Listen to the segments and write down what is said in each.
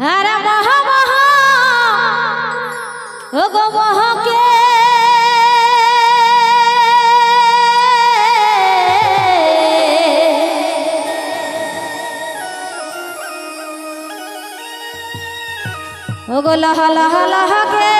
আরে মহা মহা। গো মহকে। ও গো লহ লহ লহকে।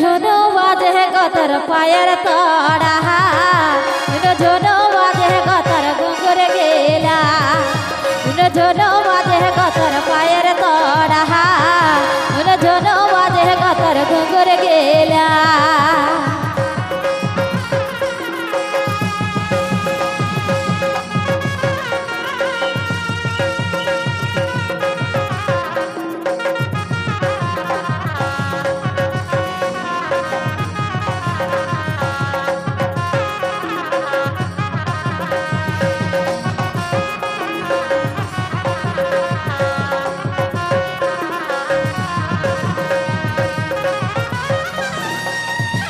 ঝুনু বাজে গতর পায়ের তড়া। ঝুনু বাজে গতর গুঙ্গুর গেলা। ঝুনু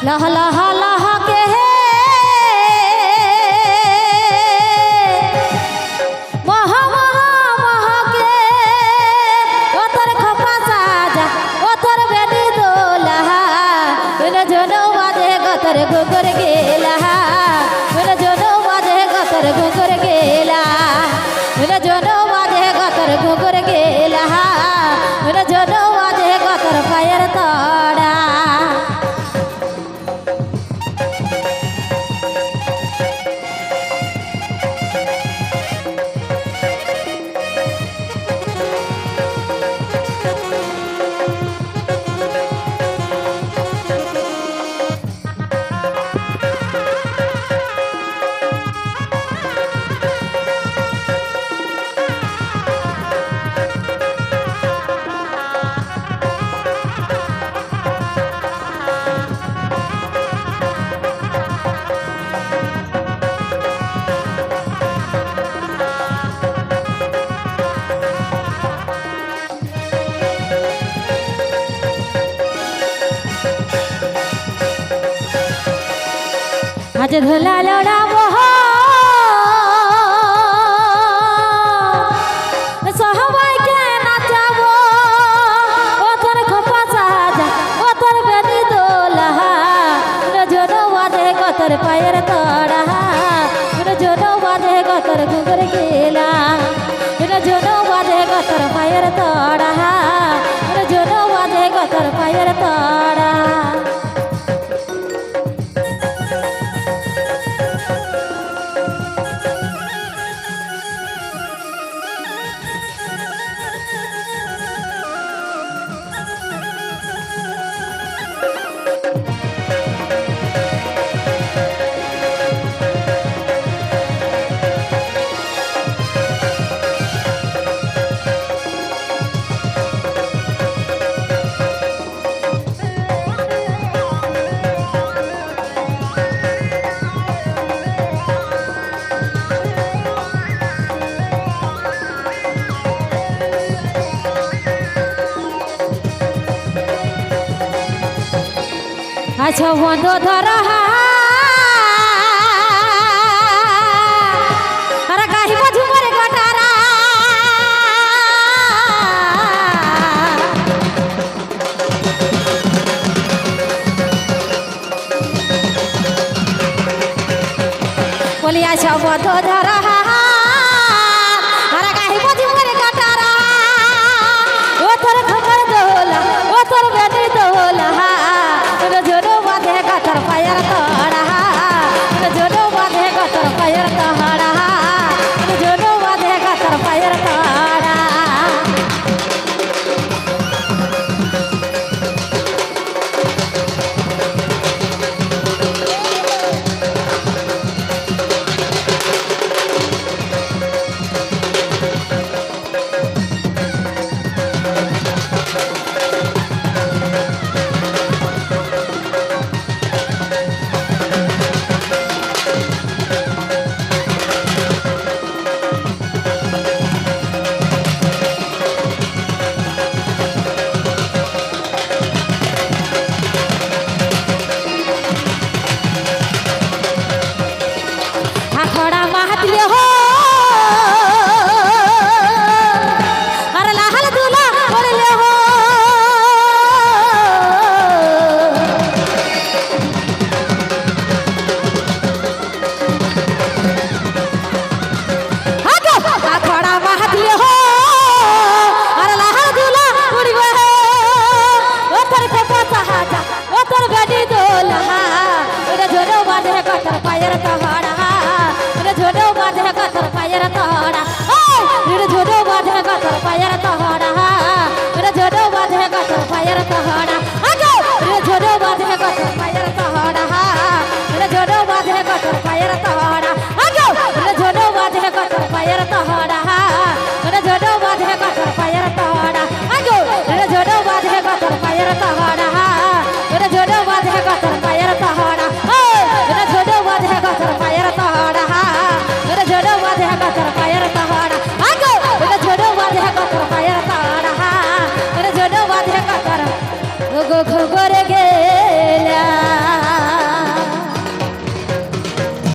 লহ লহ লহ কে হে? মহ মহ মহ কে ও তোর খপা সাজা, ও তোর বেনি দোলা। বিন বাজে গতর গুগুর গেলা আজ ধুলা লোড়া বহ সহবাইকে নাচাব? ও তোর খোপা সাজা ও তোর বেনি দোলা। রজন বাজে গতর পায়ের তড়া। রজন বাজে গতর গুগর গেলা রজন বাজে গতর পায়ের তড়া। রজন বাজে গতর পায়ের তড়া। আচ্ছা বন্ধ ধরা। আরে গাহিব ঝুমর গটারা। বলি আচ্ছা বন্ধ ধরা।